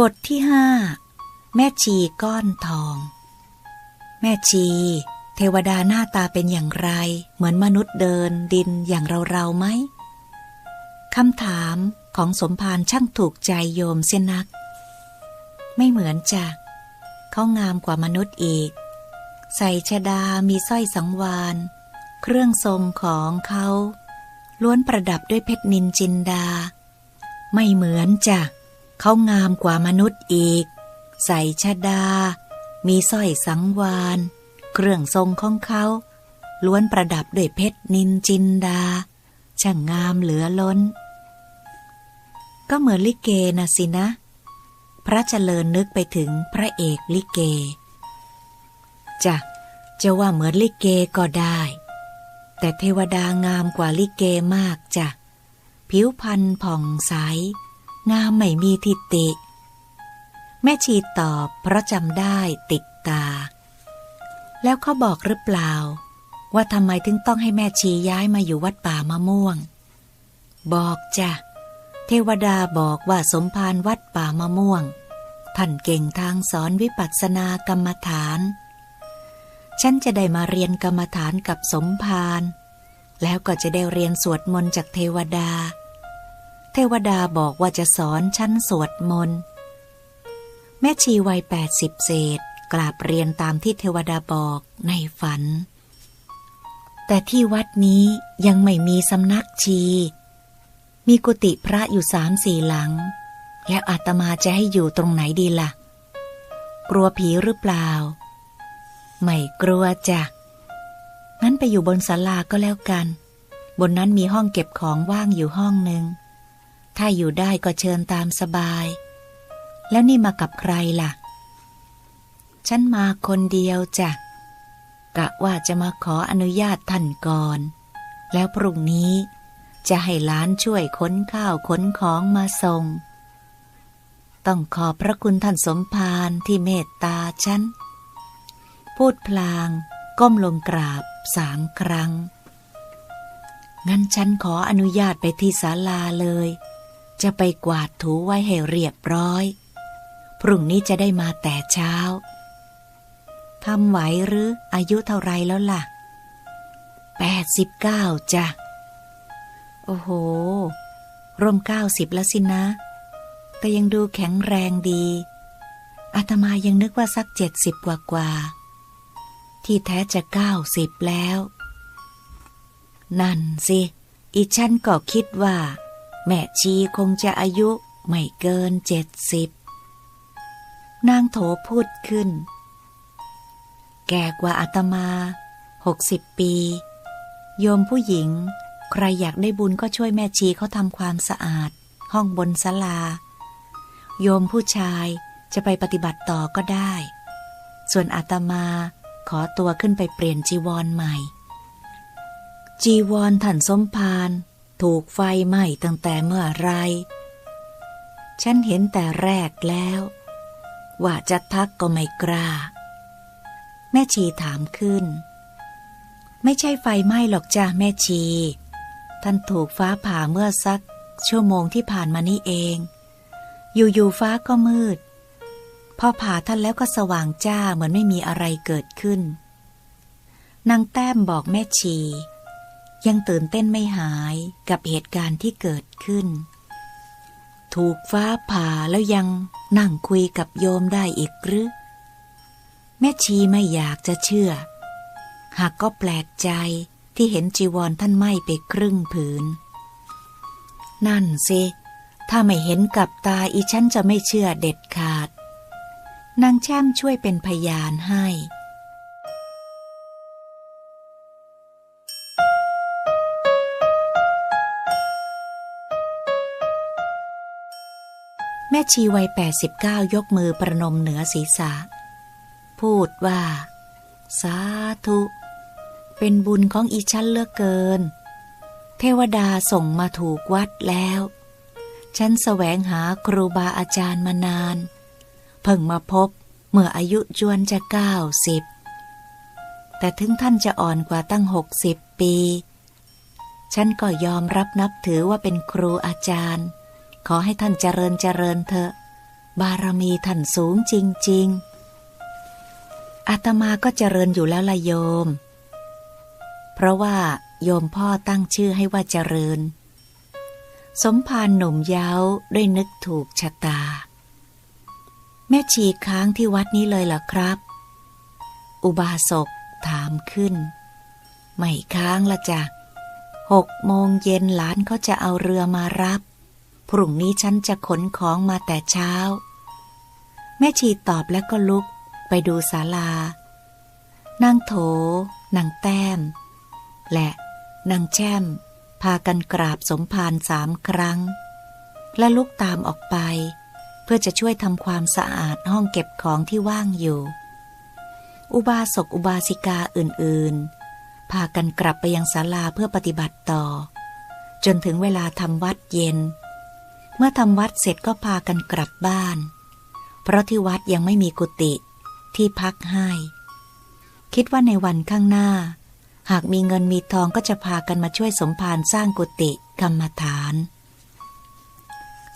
บทที่ห้าแม่ชีก้อนทอง แม่ชี เทวดาหน้าตาเป็นอย่างไร เหมือนมนุษย์เดินดินอย่างเราเราไหมคำถามของสมภารช่างถูกใจโยมเสียนัก ไม่เหมือนจ้ะเขางามกว่ามนุษย์อีก ใส่ชดามีสร้อยสังวาน เครื่องทรงของเขา ล้วนประดับด้วยเพชรนินจินดา ไม่เหมือนจ้ะ เขางามกว่ามนุษย์อีก ใส่ชดา มีสร้อยสังวาน เครื่องทรงของเขา ล้วนประดับด้วยเพชรนินจินดา ช่างงามเหลือล้น ก็เหมือนลิเกนะสินะ พระเจริญนึกไปถึงพระเอกลิเกจะจะว่าเหมือนลิเกก็ได้ แต่เทวดางามกว่าลิเกมากจ้ะผิวพรรณผ่องใส งามไม่มีทิฏฐิแม่ชีตอบเพราะจำได้ติดตา แล้วเขาบอกหรือเปล่า ว่าทำไมถึงต้องให้แม่ชีย้ายมาอยู่วัดป่ามะม่วง บอกจ้ะ เทวดาบอกว่าสมภารวัดป่ามะม่วง ท่านเก่งทางสอนวิปัสสนากรรมฐาน ฉันจะได้มาเรียนกรรมฐานกับสมภารแล้วก็จะได้เรียนสวดมนต์จากเทวดา เทวดาบอกว่าจะสอนฉันสวดมนต์ แม่ชีวัยแปดสิบเศษกราบเรียนตามที่เทวดาบอกในฝัน แต่ที่วัดนี้ยังไม่มีสำนักชี มีกุฏิพระอยู่สามสี่หลัง แล้วอาตมาจะให้อยู่ตรงไหนดีละ่ะ กลัวผีหรือเปล่า ไม่กลัวจ้ะ งั้นไปอยู่บนศาลาก็แล้วกัน บนนั้นมีห้องเก็บของว่างอยู่ห้องหนึ่ง ถ้าอยู่ได้ก็เชิญตามสบาย แล้วนี่มากับใครล่ะ ฉันมาคนเดียวจ้ะ กะว่าจะมาขออนุญาตท่านก่อน แล้วพรุ่งนี้จะให้หลานช่วยขนข้าวขนของมาส่ง ต้องขอบพระคุณท่านสมภารที่เมตตาฉัน พูดพลาง ก้มลงกราบสามครั้ง งั้นฉันขออนุญาตไปที่ศาลาเลย จะไปกวาดถูไว้ให้เรียบร้อย พรุ่งนี้จะได้มาแต่เช้าทำไหวหรืออายุเท่าไรแล้วล่ะแปดสิบเก้าจ้ะ โอ้โห ร่วมเก้าสิบแล้วสินะ แต่ยังดูแข็งแรงดี อาตมายังนึกว่าสักเจ็ดสิบกว่ากว่า ที่แท้จะเก้าสิบแล้ว นั่นสิ อีฉันก็คิดว่า แม่ชีคงจะอายุไม่เกินเจ็ดสิบนางโถพูดขึ้น แก่กว่าอาตมาหกสิบปี โยมผู้หญิง ใครอยากได้บุญก็ช่วยแม่ชีเขาทำความสะอาด ห้องบนศาลา โยมผู้ชายจะไปปฏิบัติต่อก็ได้ ส่วนอาตมาขอตัวขึ้นไปเปลี่ยนจีวรใหม่ จีวรท่านสมภาร ถูกไฟไหม้ตั้งแต่เมื่อไร ฉันเห็นแต่แรกแล้ว ว่าจะทักก็ไม่กล้า แม่ชีถามขึ้น ไม่ใช่ไฟไหม้หรอกจ้าแม่ชี ท่านถูกฟ้าผ่าเมื่อสัก ชั่วโมงที่ผ่านมานี่เอง อยู่ๆฟ้าก็มืด พอผ่าท่านแล้วก็สว่างจ้าเหมือนไม่มีอะไรเกิดขึ้นนางแต้มบอกแม่ชี ยังตื่นเต้นไม่หายกับเหตุการณ์ที่เกิดขึ้น ถูกฟ้าผ่าแล้วยังนั่งคุยกับโยมได้อีกหรือ แม่ชีไม่อยากจะเชื่อ หากก็แปลกใจที่เห็นจีวรท่านไหม้ไปครึ่งผืน นั่นสิถ้าไม่เห็นกับตาอีฉันจะไม่เชื่อเด็ดขาด นางแช่มช่วยเป็นพยานให้ แม่ชีวัย 89 ยกมือประนมเหนือศีรษะ พูดว่า สาธุ เป็นบุญของอีชั้นเลือกเกิน เทวดาส่งมาถูกวัดแล้ว ฉันแสวงหาครูบาอาจารย์มานาน เพิ่งมาพบเมื่ออายุจวนจะเก้าสิบแต่ถึงท่านจะอ่อนกว่าตั้งหกสิบปี ฉันก็ยอมรับนับถือว่าเป็นครูอาจารย์ ขอให้ท่านเจริญเจริญเถอะ บารมีท่านสูงจริง ๆอาตมาก็เจริญอยู่แล้วละโยม เพราะว่าโยมพ่อตั้งชื่อให้ว่าเจริญ สมภารหนุ่มเย้าด้วยนึกถูกชะตา แม่ชีค้างที่วัดนี้เลยเหรอครับ อุบาสกถามขึ้น ไม่ค้างละจ้ะหกโมงเย็นหลานเขาจะเอาเรือมารับ พรุ่งนี้ฉันจะขนของมาแต่เช้า แม่ชีตอบแล้วก็ลุกไปดูศาลานางโถนางแต้ม และนางแช่ม พากันกราบสมภารสามครั้ง และลุกตามออกไป เพื่อจะช่วยทำความสะอาดห้องเก็บของที่ว่างอยู่ อุบาสกอุบาสิกาอื่นๆ พากันกลับไปยังศาลาเพื่อปฏิบัติต่อ จนถึงเวลาทำวัดเย็น เมื่อทำวัดเสร็จก็พากันกลับบ้าน เพราะที่วัดยังไม่มีกุฏิที่พักให้ คิดว่าในวันข้างหน้า หากมีเงินมีทองก็จะพากันมาช่วยสมภารสร้างกุฏิกรรมฐาน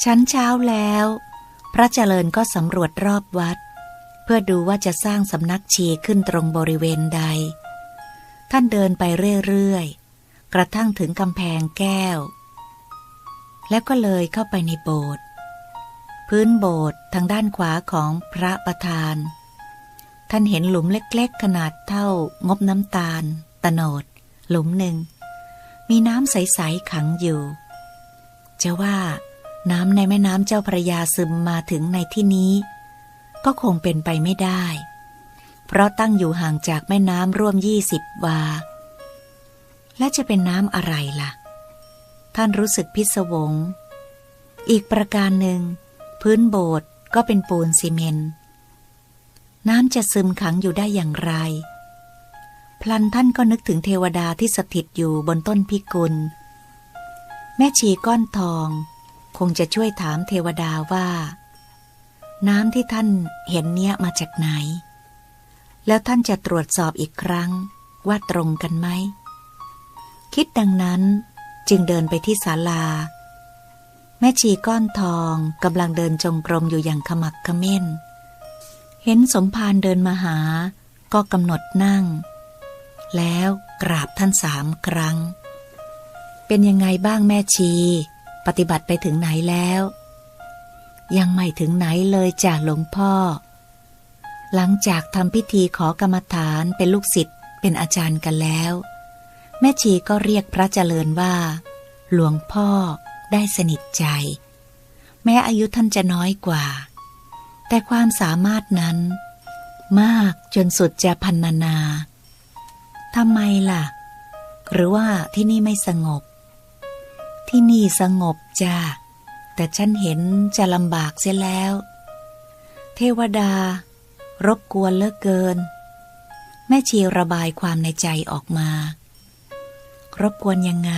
ชั้นเช้าแล้ว พระเจริญก็สำรวจรอบวัด เพื่อดูว่าจะสร้างสำนักชีขึ้นตรงบริเวณใด ท่านเดินไปเรื่อยๆ กระทั่งถึงกำแพงแก้ว แล้วก็เลยเข้าไปในโบสถ์พื้นโบสถ์ทางด้านขวาของพระประธาน ท่านเห็นหลุมเล็กๆ ขนาดเท่างบน้ำตาลตะโนด หลุมหนึ่ง มีน้ำใส ๆ ขังอยู่ จะว่าน้ำในแม่น้ำเจ้าพระยาซึมมาถึงในที่นี้ ก็คงเป็นไปไม่ได้ เพราะตั้งอยู่ห่างจากแม่น้ำร่วมยี่สิบวา และจะเป็นน้ำอะไรล่ะ ท่านรู้สึกพิศวง อีกประการหนึ่ง พื้นโบสถ์ก็เป็นปูนซีเมนต์น้ำจะซึมขังอยู่ได้อย่างไร พลันท่านก็นึกถึงเทวดาที่สถิตอยู่บนต้นพิกุล แม่ชีก้อนทอง คงจะช่วยถามเทวดาว่า น้ำที่ท่านเห็นเนี้ยมาจากไหน แล้วท่านจะตรวจสอบอีกครั้งว่าตรงกันไหม คิดดังนั้น จึงเดินไปที่ศาลา แม่ชีก้อนทองกำลังเดินจงกรมอยู่อย่างขมักเขม้น เห็นสมภารเดินมาหา ก็กำหนดนั่ง แล้วกราบท่านสามครั้ง เป็นยังไงบ้างแม่ชี ปฏิบัติไปถึงไหนแล้ว ยังไม่ถึงไหนเลยจ้ะหลวงพ่อ หลังจากทำพิธีขอกรรมฐานเป็นลูกศิษย์เป็นอาจารย์กันแล้ว ม่ชีก็เรียกพระเจริญว่า หลวงพ่อได้สนิทใจ แม้อายุท่านจะน้อยกว่า แต่ความสามารถนั้น มากจนสุดจะพันนานาทำไมล่ะ หรือว่าที่นี่ไม่สงบ ที่นี่สงบจ้าแต่ฉันเห็นจะลำบากเสียแล้ว เทวดา รบกวนเลือเกิน แม่ชีระบายความในใจออกมา รบกวนยังไง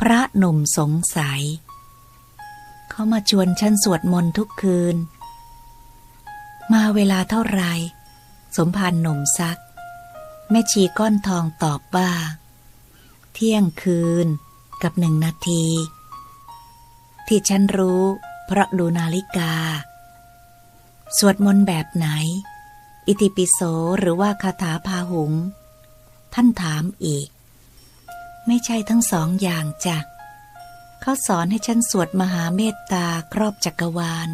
พระหนุ่มสงสัย เขามาชวนฉันสวดมนต์ทุกคืน มาเวลาเท่าไร สมภารหนุ่มซัก แม่ชีก้อนทองตอบว่า เที่ยงคืนกับหนึ่งนาที ที่ฉันรู้เพราะดูนาฬิกา สวดมนต์แบบไหน อิติปิโสหรือว่าคาถาพาหุง ท่านถามอีก ไม่ใช่ทั้งสองอย่างจ้ะเขาสอนให้ฉันสวดมหาเมตตาครอบจักรวาล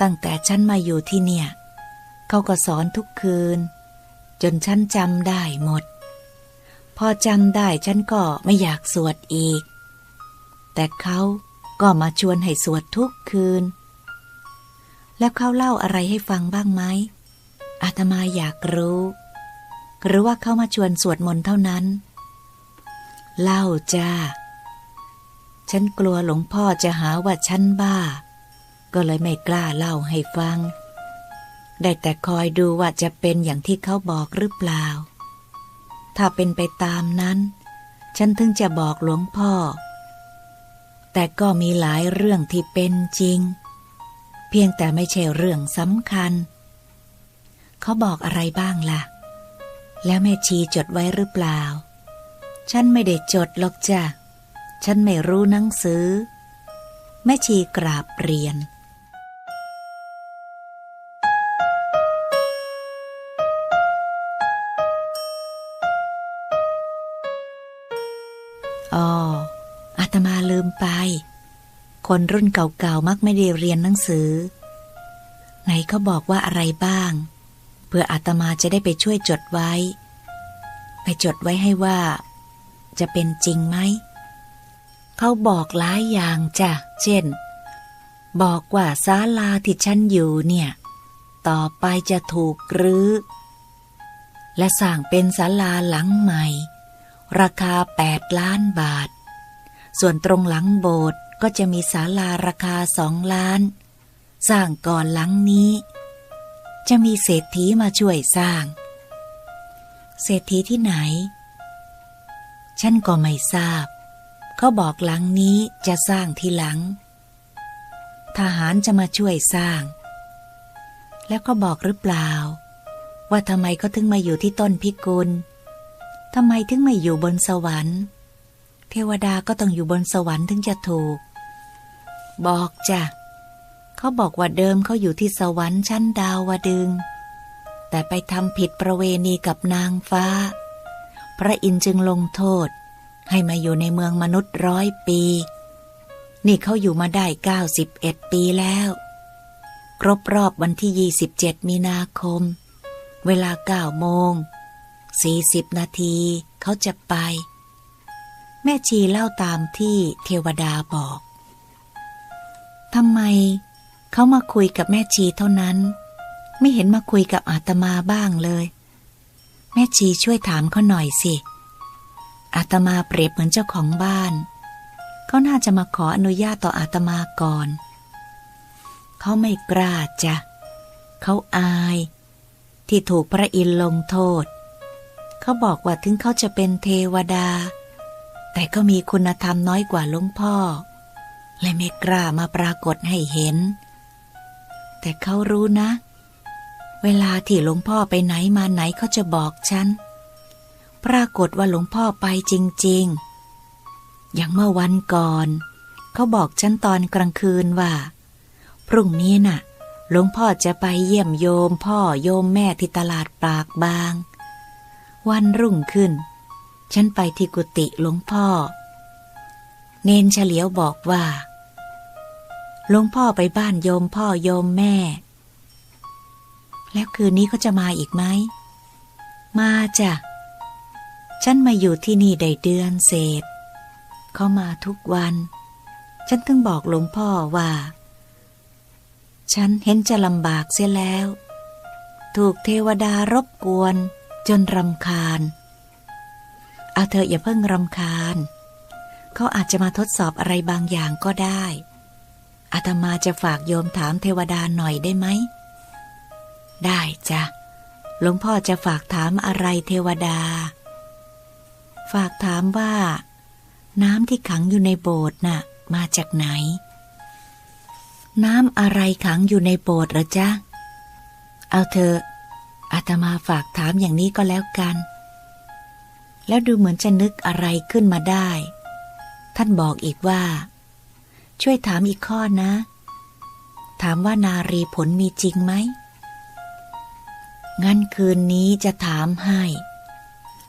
ตั้งแต่ฉันมาอยู่ที่เนี่ย เขาก็สอนทุกคืน จนฉันจำได้หมด พอจำได้ฉันก็ไม่อยากสวดอีก แต่เขาก็มาชวนให้สวดทุกคืน แล้วเขาเล่าอะไรให้ฟังบ้างไหมอาตมาอยากรู้ หรือว่าเขามาชวนสวดมนต์เท่านั้น เล่าจ้า ฉันกลัวหลวงพ่อจะหาว่าฉันบ้า ก็เลยไม่กล้าเล่าให้ฟัง ได้แต่คอยดูว่าจะเป็นอย่างที่เขาบอกหรือเปล่า ถ้าเป็นไปตามนั้น ฉันถึงจะบอกหลวงพ่อ แต่ก็มีหลายเรื่องที่เป็นจริง เพียงแต่ไม่ใช่เรื่องสำคัญ เขาบอกอะไรบ้างล่ะ แล้วแม่ชีจดไว้หรือเปล่า ฉันไม่ได้จดหรอกจ้ะ ฉันไม่รู้หนังสือ แม่ชีกราบเรียน อ๋อ อาตมาลืมไป คนรุ่นเก่าๆ มักไม่ได้เรียนหนังสือ ไหนเขาบอกว่าอะไรบ้าง เพื่ออาตมาจะได้ไปช่วยจดไว้ ไปจดไว้ให้ว่า จะเป็นจริงไหม เขาบอกหลายอย่างจ้ะ เช่น บอกว่าศาลาที่ฉันอยู่เนี่ย ต่อไปจะถูกรื้อ และสร้างเป็นศาลาหลังใหม่ ราคาแปดล้านบาท ส่วนตรงหลังโบสถ์ก็จะมีศาลาราคาสองล้าน สร้างก่อนหลังนี้ จะมีเศรษฐีมาช่วยสร้าง เศรษฐีที่ไหน ฉันก็ไม่ทราบ เขาบอกหลังนี้จะสร้างทีหลัง ทหารจะมาช่วยสร้าง แล้วก็บอกหรือเปล่า ว่าทำไมเขาถึงมาอยู่ที่ต้นพิกุลทำไมถึงไม่อยู่บนสวรรค์ เทวดาก็ต้องอยู่บนสวรรค์ถึงจะถูก บอกจ้ะเขาบอกว่าเดิมเขาอยู่ที่สวรรค์ชั้นดาวดึง แต่ไปทำผิดประเวณีกับนางฟ้า พระอินทร์จึงลงโทษ ให้มาอยู่ในเมืองมนุษย์ร้อยปี นี่เขาอยู่มาได้เก้าสิบเอ็ดปีแล้ว ครบรอบวันที่ยี่สิบเจ็ดมีนาคม เวลาเก้าโมงสี่สิบนาทีเขาจะไป แม่ชีเล่าตามที่เทวดาบอกทำไมเขามาคุยกับแม่ชีเท่านั้น ไม่เห็นมาคุยกับอาตมาบ้างเลย แม่ชีช่วยถามเขาหน่อยสิ อาตมาเปรียบเหมือนเจ้าของบ้านเขาน่าจะมาขออนุญาตต่ออาตมาก่อน เขาไม่กล้าจ้ะเขาอาย ที่ถูกพระอินทร์ลงโทษ เขาบอกว่าถึงเขาจะเป็นเทวดา แต่ก็มีคุณธรรมน้อยกว่าหลวงพ่อ และไม่กล้ามาปรากฏให้เห็น แต่เขารู้นะเวลาที่หลวงพ่อไปไหนมาไหนเขาจะบอกฉัน ปรากฏว่าหลวงพ่อไปจริง ๆ อย่างเมื่อวันก่อน เขาบอกฉันตอนกลางคืนว่า พรุ่งนี้น่ะ หลวงพ่อจะไปเยี่ยมโยมพ่อโยมแม่ที่ตลาดปากบาง วันรุ่งขึ้น ฉันไปที่กุฏิหลวงพ่อ เนนเฉลียวบอกว่าหลวงพ่อไปบ้านโยมพ่อโยมแม่ แล้วคืนนี้เขาจะมาอีกไหม มาจ้ะ ฉันมาอยู่ที่นี่ได้เดือนเศษ เขามาทุกวัน ฉันถึงบอกหลวงพ่อว่า ฉันเห็นจะลำบากเสียแล้ว ถูกเทวดารบกวนจนรำคาญ เอาเธออย่าเพิ่งรำคาญ เขาอาจจะมาทดสอบอะไรบางอย่างก็ได้อาตมาจะฝากโยมถามเทวดาหน่อยได้ไหม ได้จ้ะ หลวงพ่อจะฝากถามอะไรเทวดา ฝากถามว่า น้ำที่ขังอยู่ในโบสถ์น่ะ มาจากไหน น้ำอะไรขังอยู่ในโบสถ์หรอจ๊ะ เอาเถอะอาตมาฝากถามอย่างนี้ก็แล้วกัน แล้วดูเหมือนจะนึกอะไรขึ้นมาได้ ท่านบอกอีกว่า ช่วยถามอีกข้อนะ ถามว่านารีผลมีจริงไหม งั้นคืนนี้จะถามให้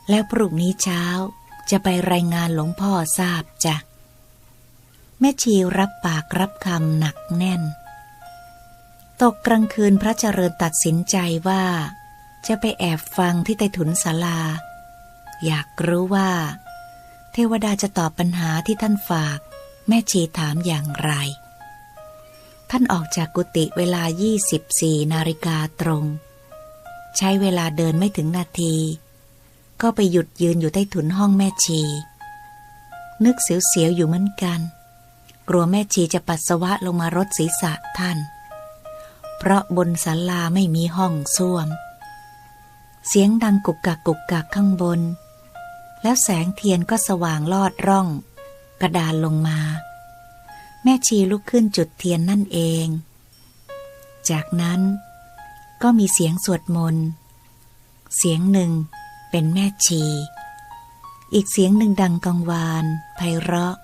แล้วพรุ่งนี้เช้าจะไปรายงานหลวงพ่อทราบจ้ะ แม่ชีรับปากรับคำหนักแน่น ตกกลางคืนพระเจริญตัดสินใจว่า จะไปแอบฟังที่ใต้ถุนศาลา อยากรู้ว่า เทวดาจะตอบปัญหาที่ท่านฝาก แม่ชีถามอย่างไร ท่านออกจากกุฏิเวลา 24 นาฬิกาตรง ใช้เวลาเดินไม่ถึงนาที ก็ไปหยุดยืนอยู่ใต้ถุนห้องแม่ชี นึกเสียวๆอยู่เหมือนกัน กลัวแม่ชีจะปัสสาวะลงมารดศีรษะท่าน เพราะบนศาลาไม่มีห้องส้วม เสียงดังกุกกักกุกกักข้างบน แล้วแสงเทียนก็สว่างลอดร่อง กระดานลงมา แม่ชีลุกขึ้นจุดเทียนนั่นเอง จากนั้น ก็มีเสียงสวดมนต์ เสียงหนึ่งเป็นแม่ชี อีกเสียงหนึ่งดังกังวานไพเราะ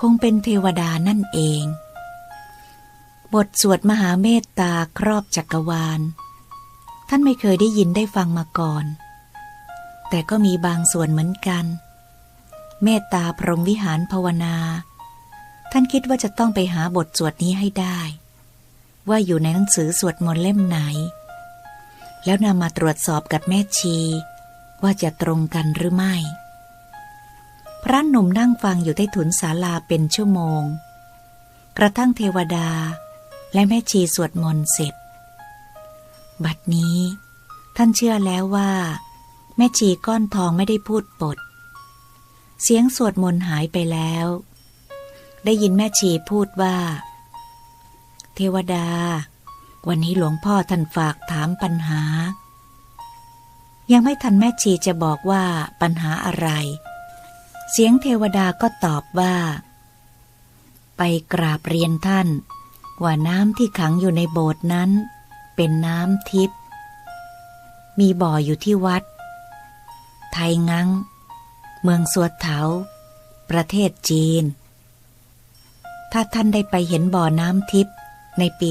คงเป็นเทวดานั่นเอง บทสวดมหาเมตตาครอบจักรวาล ท่านไม่เคยได้ยินได้ฟังมาก่อน แต่ก็มีบางส่วนเหมือนกัน เมตตาพรหมวิหารภาวนา ท่านคิดว่าจะต้องไปหาบทสวดนี้ให้ได้ ว่าอยู่ในหนังสือสวดมนต์เล่มไหน แล้วนำมาตรวจสอบกับแม่ชี ว่าจะตรงกันหรือไม่ พระหนุ่มนั่งฟังอยู่ใต้ถุนศาลาเป็นชั่วโมง กระทั่งเทวดา และแม่ชีสวดมนต์เสร็จ บัดนี้ ท่านเชื่อแล้วว่า แม่ชีก้อนทองไม่ได้พูดปด เสียงสวดมนต์หายไปแล้ว ได้ยินแม่ชีพูดว่า เทวดา วันนี้หลวงพ่อท่านฝากถามปัญหา ยังไม่ทันแม่ชีจะบอกว่าปัญหาอะไร เสียงเทวดาก็ตอบว่า ไปกราบเรียนท่าน ว่าน้ำที่ขังอยู่ในโบสถ์นั้น เป็นน้ำทิพย์มีบ่ออยู่ที่วัด ไทยงังเมืองสวดเถา ประเทศจีน ถ้าท่านได้ไปเห็นบ่อน้ำทิพย์ ในปี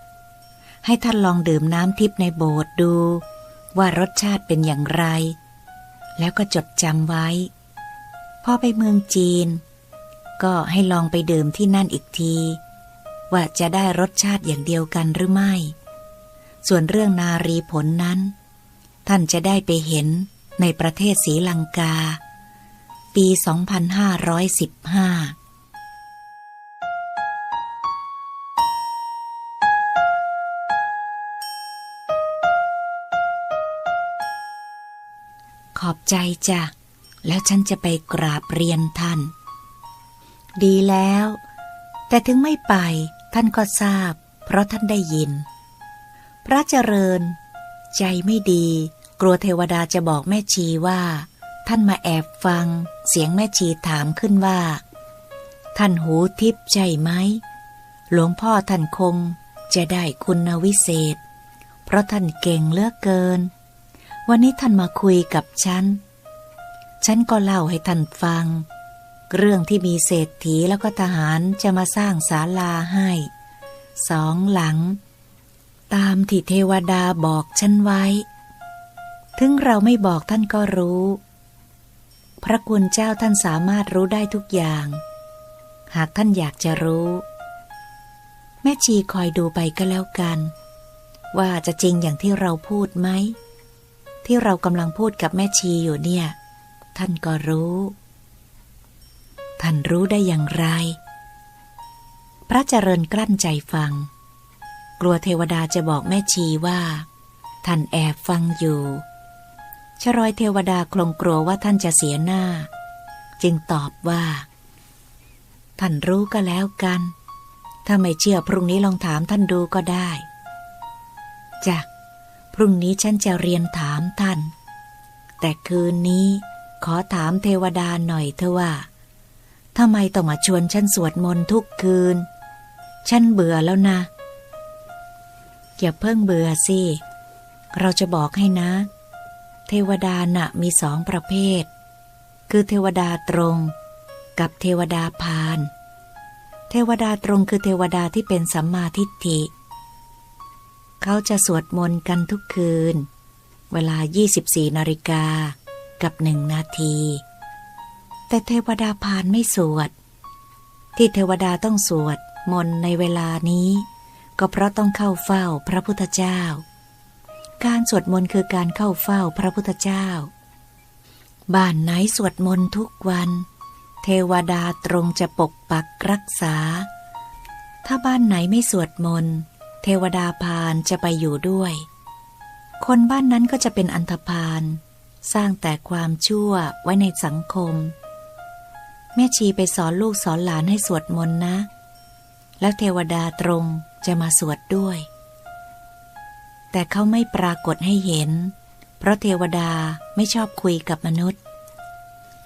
2525 ให้ท่านลองดื่มน้ำทิพย์ในโบสถ์ดู ว่ารสชาติเป็นอย่างไร แล้วก็จดจำไว้ พอไปเมืองจีน ก็ให้ลองไปดื่มที่นั่นอีกที ว่าจะได้รสชาติอย่างเดียวกันหรือไม่ ส่วนเรื่องนารีผลนั้น ท่านจะได้ไปเห็นในประเทศศรีลังกา ปี 2515 ใจจ้ะ แล้วฉันจะไปกราบเรียนท่าน ดีแล้ว แต่ถึงไม่ไปท่านก็ทราบ เพราะท่านได้ยิน พระเจริญ ใจไม่ดี กลัวเทวดาจะบอกแม่ชีว่า ท่านมาแอบฟัง เสียงแม่ชีถามขึ้นว่า ท่านหูทิพย์ใช่ไหม หลวงพ่อท่านคงจะได้คุณวิเศษ เพราะท่านเก่งเลือกเกิน วันนี้ท่านมาคุยกับฉัน ฉันก็เล่าให้ท่านฟัง เรื่องที่มีเศรษฐีแล้วก็ทหารจะมาสร้างศาลาให้ สองหลัง ตามที่เทวดาบอกฉันไว้ ถึงเราไม่บอกท่านก็รู้ พระคุณเจ้าท่านสามารถรู้ได้ทุกอย่าง หากท่านอยากจะรู้ แม่ชีคอยดูไปก็แล้วกัน ว่าจะจริงอย่างที่เราพูดไหม ที่เรากำลังพูดกับแม่ชีอยู่เนี่ย ท่านก็รู้ ท่านรู้ได้อย่างไร พระเจริญกลั้นใจฟัง กลัวเทวดาจะบอกแม่ชีว่า ท่านแอบฟังอยู่ชรอยเทวดาคงกลัวว่าท่านจะเสียหน้า จึงตอบว่า ท่านรู้ก็แล้วกัน ถ้าไม่เชื่อพรุ่งนี้ลองถามท่านดูก็ได้จ้ะ พรุ่งนี้ฉันจะเรียนถามท่าน แต่คืนนี้ขอถามเทวดาหน่อยเถอะว่าทำไมต้องมาชวนฉันสวดมนต์ทุกคืน ฉันเบื่อแล้วนะ อย่าเพิ่งเบื่อสิ เราจะบอกให้นะ เทวดาน่ะมีสองประเภท คือเทวดาตรง กับเทวดาพาน เทวดาตรงคือเทวดาที่เป็นสัมมาทิฏฐิเเขาจะสวดมนต์กันทุกคืน เวลา 24 นาฬิกากับหนึ่งนาที แต่เทวดาพานไม่สวด ที่เทวดาต้องสวดมนต์ในเวลานี้ ก็เพราะต้องเข้าเฝ้าพระพุทธเจ้า การสวดมนต์คือการเข้าเฝ้าพระพุทธเจ้า บ้านไหนสวดมนต์ทุกวัน เทวดาตรงจะปกปักรักษา ถ้าบ้านไหนไม่สวดมนต์ เทวดาพานจะไปอยู่ด้วย คนบ้านนั้นก็จะเป็นอันธพาลสร้างแต่ความชั่วไว้ในสังคม แม่ชีไปสอนลูกสอนหลานให้สวดมนต์นะ แล้วเทวดาตรงจะมาสวดด้วย แต่เขาไม่ปรากฏให้เห็น เพราะเทวดาไม่ชอบคุยกับมนุษย์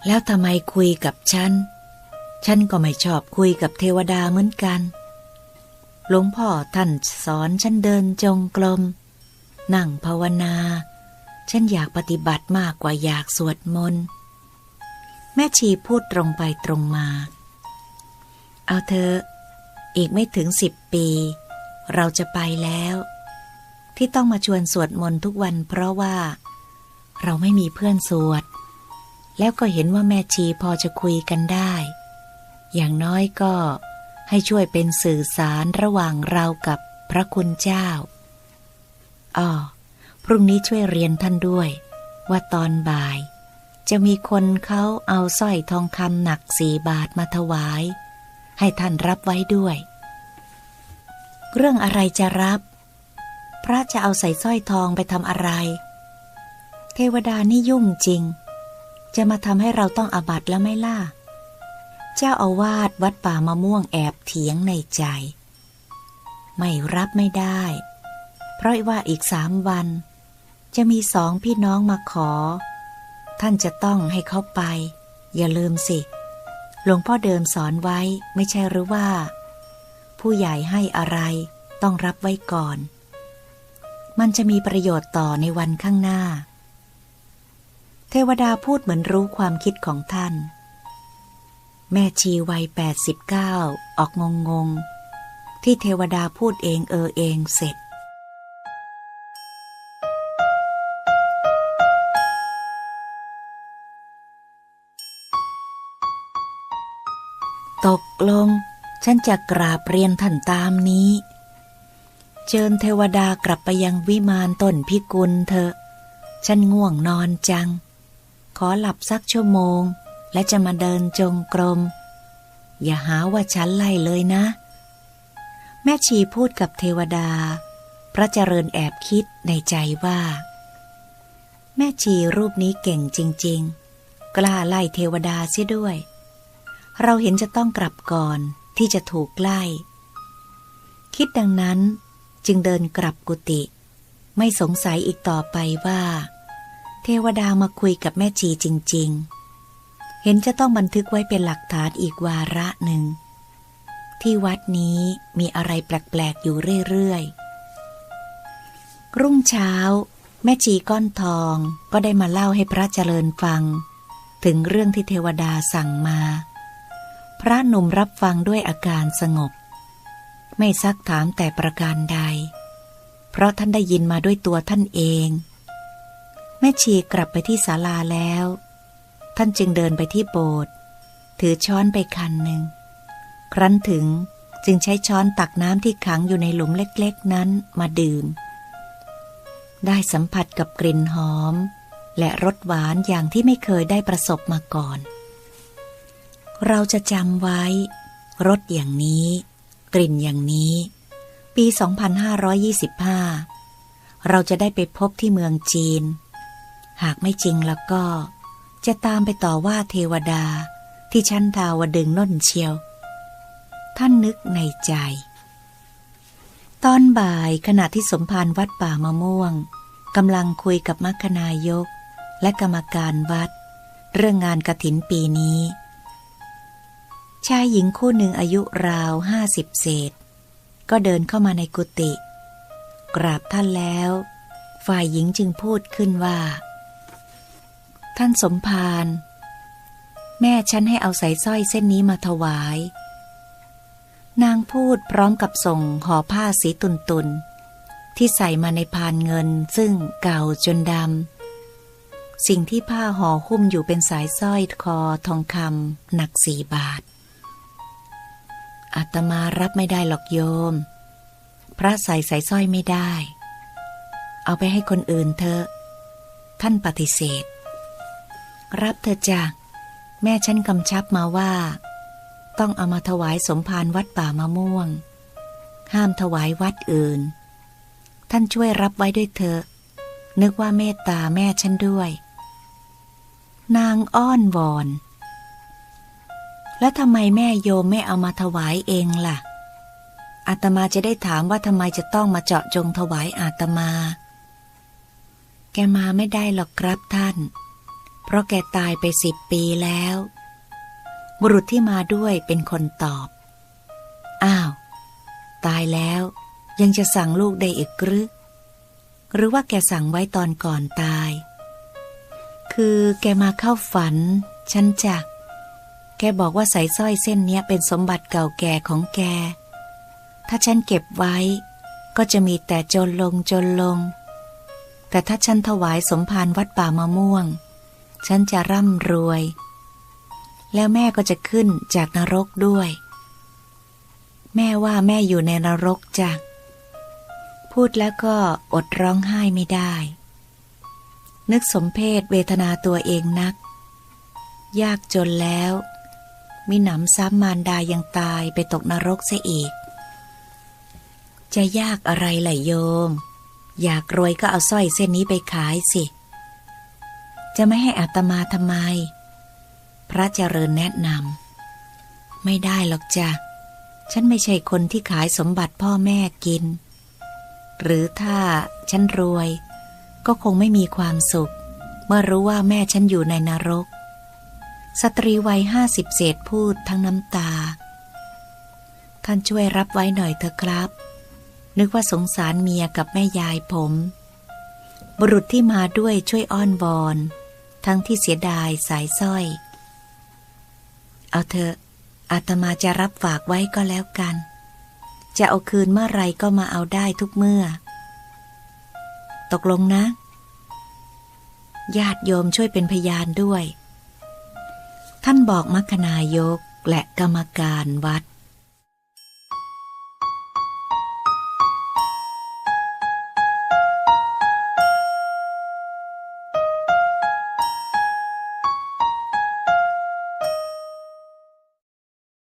แล้วทำไมคุยกับฉัน ฉันก็ไม่ชอบคุยกับเทวดาเหมือนกัน หลวงพ่อท่านสอนฉันเดินจงกรม นั่งภาวนา ฉันอยากปฏิบัติมากกว่าอยากสวดมนต์ แม่ชีพูดตรงไปตรงมา เอาเธอ อีกไม่ถึงสิบปี เราจะไปแล้ว ที่ต้องมาชวนสวดมนต์ทุกวันเพราะว่า เราไม่มีเพื่อนสวด แล้วก็เห็นว่าแม่ชีพอจะคุยกันได้ อย่างน้อยก็ ให้ช่วยเป็นสื่อสารระหว่างเรากับพระคุณเจ้าอ๋อพรุ่งนี้ช่วยเรียนท่านด้วย ว่าตอนบ่าย จะมีคนเขาเอาสร้อยทองคำหนักสี่บาทมาถวาย ให้ท่านรับไว้ด้วย เรื่องอะไรจะรับ พระจะเอาใส่สร้อยทองไปทำอะไร เทวดานี่ยุ่งจริง จะมาทำให้เราต้องอาบัตแล้วไม่ล่ะ เจ้าอาวาสวัดป่ามะม่วงแอบเถียงในใจ ไม่รับไม่ได้ เพราะว่าอีกสามวัน จะมีสองพี่น้องมาขอ ท่านจะต้องให้เขาไป อย่าลืมสิ หลวงพ่อเดิมสอนไว้ไม่ใช่หรือว่า ผู้ใหญ่ให้อะไรต้องรับไว้ก่อน มันจะมีประโยชน์ต่อในวันข้างหน้า เทวดาพูดเหมือนรู้ความคิดของท่าน แม่ชีวัยแปดสิบเก้าออกงงงๆที่เทวดาพูดเองเออเองเสร็จ ตกลง ฉันจะกราบเรียนท่านตามนี้ เชิญเทวดากลับไปยังวิมานต้นพิกุลเถอะ ฉันง่วงนอนจัง ขอหลับสักชั่วโมง และจะมาเดินจงกรม อย่าหาว่าฉันไล่เลยนะ แม่ชีพูดกับเทวดา พระเจริญแอบคิดในใจว่า แม่ชีรูปนี้เก่งจริง ๆ กล้าไล่เทวดาเสียด้วย เราเห็นจะต้องกลับก่อนที่จะถูกไล่ คิดดังนั้นจึงเดินกลับกุฏิไม่สงสัยอีกต่อไปว่า เทวดามาคุยกับแม่ชีจริง ๆ เห็นจะต้องบันทึกไว้เป็นหลักฐานอีกวาระหนึ่ง ที่วัดนี้มีอะไรแปลก ๆ อยู่เรื่อย ๆ รุ่งเช้า แม่ชีก้อนทองก็ได้มาเล่าให้พระเจริญฟัง ถึงเรื่องที่เทวดาสั่งมา พระหนุ่มรับฟังด้วยอาการสงบ ไม่ซักถามแต่ประการใด เพราะท่านได้ยินมาด้วยตัวท่านเอง แม่ชีกลับไปที่ศาลาแล้ว ท่านจึงเดินไปที่โบสถ์ถือช้อนไปคันหนึ่ง ครั้นถึงจึงใช้ช้อนตักน้ำที่ขังอยู่ในหลุมเล็กๆนั้นมาดื่ม ได้สัมผัสกับกลิ่นหอม และรสหวานอย่างที่ไม่เคยได้ประสบมาก่อน เราจะจำไว้ รสอย่างนี้ กลิ่นอย่างนี้ ปี 2525 เราจะได้ไปพบที่เมืองจีน หากไม่จริงแล้วก็ จะตามไปต่อว่าเทวดาที่ชั้นดาวดึงน่นเชียว ท่านนึกในใจ ตอนบ่ายขณะที่สมภารวัดป่ามะม่วงกำลังคุยกับมัคคนายก และกรรมการวัด เรื่องงานกระถินปีนี้ ชายหญิงคู่หนึ่งอายุราวห้าสิบเศษ ก็เดินเข้ามาในกุฏิกราบท่านแล้ว ฝ่ายหญิงจึงพูดขึ้นว่า ท่านสมภารแม่ฉันให้เอาสายสร้อยเส้นนี้มาถวาย นางพูดพร้อมกับส่งห่อผ้าสีตุนตุนที่ใส่มาในพานเงินซึ่งเก่าจนดำ สิ่งที่ผ้าห่อหุ้มอยู่เป็นสายสร้อยคอทองคำหนักสี่บาท อาตมารับไม่ได้หรอกโยม พระใส่สายสร้อยไม่ได้ เอาไปให้คนอื่นเถอะ ท่านปฏิเสธ รับเถอะจ้ะแม่ฉันกำชับมาว่า ต้องเอามาถวายสมภารวัดป่ามะม่วง ห้ามถวายวัดอื่น ท่านช่วยรับไว้ด้วยเถอะ นึกว่าเมตตาแม่ฉันด้วย นางอ้อนวอน แล้วทำไมแม่โยมไม่เอามาถวายเองล่ะอาตมาจะได้ถามว่าทำไมจะต้องมาเจาะจงถวายอาตมา แกมาไม่ได้หรอกครับท่าน เพราะแกตายไปสิบปีแล้ว บุรุษที่มาด้วยเป็นคนตอบ อ้าว ตายแล้วยังจะสั่งลูกได้อีกหรือหรือว่าแกสั่งไว้ตอนก่อนตาย คือแกมาเข้าฝัน ฉันจะแกบอกว่าสายสร้อยเส้นเนี้ยเป็นสมบัติเก่าแก่ของแก ถ้าฉันเก็บไว้ ก็จะมีแต่จนลงจนลง แต่ถ้าฉันถวายสมภารวัดป่ามะม่วง ฉันจะร่ำรวย แล้วแม่ก็จะขึ้นจากนรกด้วย แม่ว่าแม่อยู่ในนรกจ้ะพูดแล้วก็อดร้องไห้ไม่ได้ นึกสมเพศเวทนาตัวเองนัก ยากจนแล้ว มีหนำซ้ำมารดายังตายไปตกนรกเสียอีก จะยากอะไรล่ะโยม อยากรวยก็เอาสร้อยเส้นนี้ไปขายสิ จะไม่ให้อัตมาทำไม พระเจริญแนะนำไม่ได้หรอกจ้ะ ฉันไม่ใช่คนที่ขายสมบัติพ่อแม่กิน หรือถ้าฉันรวย ก็คงไม่มีความสุข เมื่อรู้ว่าแม่ฉันอยู่ในนรก สตรีวัยห้าสิบเศษพูดทั้งน้ำตา ท่านช่วยรับไว้หน่อยเถอะครับ นึกว่าสงสารเมียกับแม่ยายผมบุรุษที่มาด้วยช่วยอ้อนวอน ทั้งที่เสียดายสายสร้อย เอาเถอะอาตมาจะรับฝากไว้ก็แล้วกัน จะเอาคืนเมื่อไรก็มาเอาได้ทุกเมื่อ ตกลงนะ ญาติโยมช่วยเป็นพยานด้วย ท่านบอกมัคคณายกและกรรมการวัด